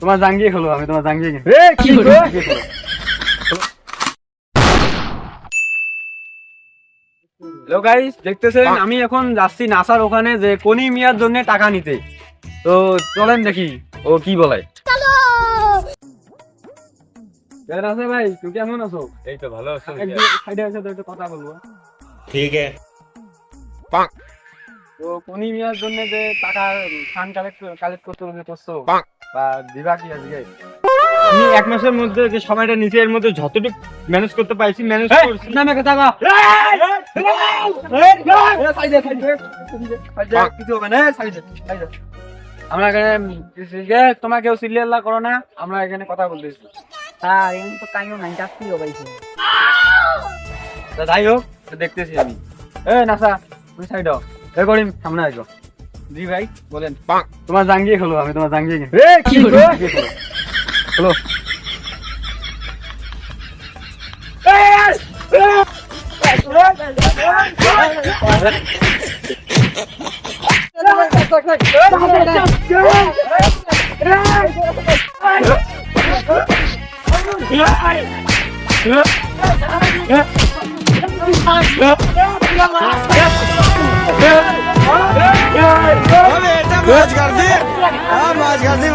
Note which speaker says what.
Speaker 1: তোমার জাঙ্গিয়ে খেলো আমি তোমার জাঙ্গিয়ে
Speaker 2: কি
Speaker 1: হ্যালো গাইস দেখতেছেন আমি এখন যাচ্ছি নাসার ওখানে যে কোনি মিয়ার জন্য টাকা নিতে। তো চলেন দেখি ও কি বলে। আছে ভাই তুমি কেমন আছো?
Speaker 2: এই তো ভালো আছো।
Speaker 1: সাইডে আছে তো একটু কথা বলব।
Speaker 3: ঠিক আছে।
Speaker 1: তো কোনি মিয়ার জন্য যে টাকা ফান কালেক্ট কালেক্ট করতে করছ। বা দিবা কি আজকে।
Speaker 2: আমি এক মাসের মধ্যে যে সময়টা নিচে এর মধ্যে যতটুকু ম্যানেজ করতে পারছি ম্যানেজ করছি।
Speaker 1: কিছু হবে না এ, সাইডে, সাইডে। আমরা এখানে তোমরা কেউ সিরিয়াল করো না আমরা এখানে কথা বলতেছি
Speaker 4: হ্যাঁ এমন তো কাইও নাই পাইছে
Speaker 1: তা যাই হোক দেখতেছি আমি। এ নাসা তুমি সাইড হও। এ করিম সামনে আসো জি ভাই বলেন তোমার জাঙ্গিয়ে খোলো আমি তোমার জাঙ্গিয়ে কিনে
Speaker 2: কি করে
Speaker 1: খোলো
Speaker 3: मौज कर दी। हाँ मौज कर दी